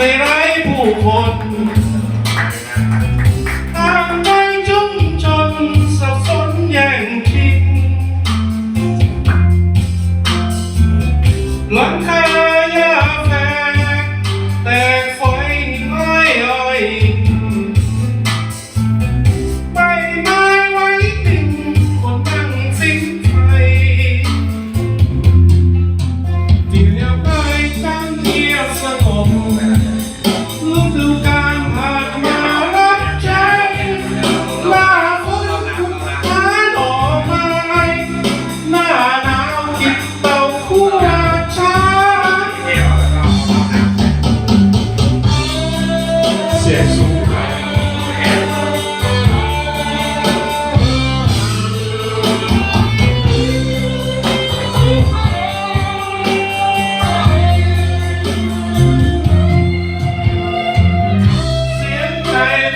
ไม่ไร้ผู้คนต่างกันยุ่งจนสับสนแย่งคิดหลังคา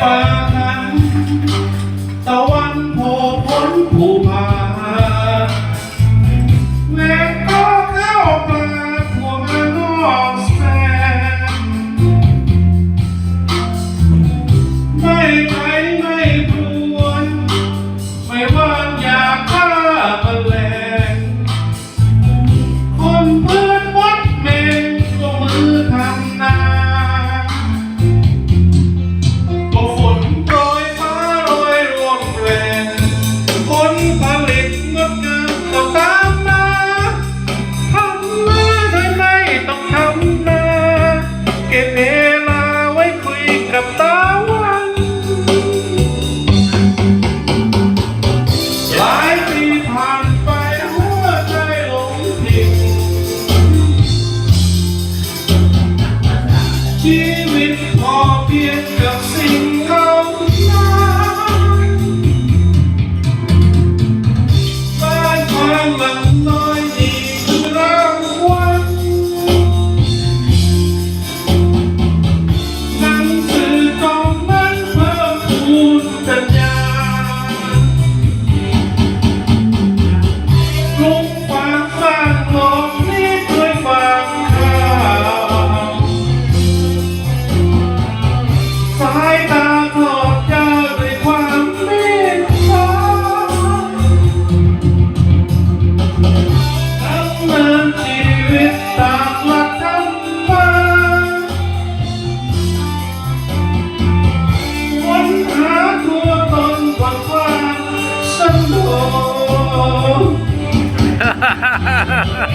pa in it. ha ha ha ha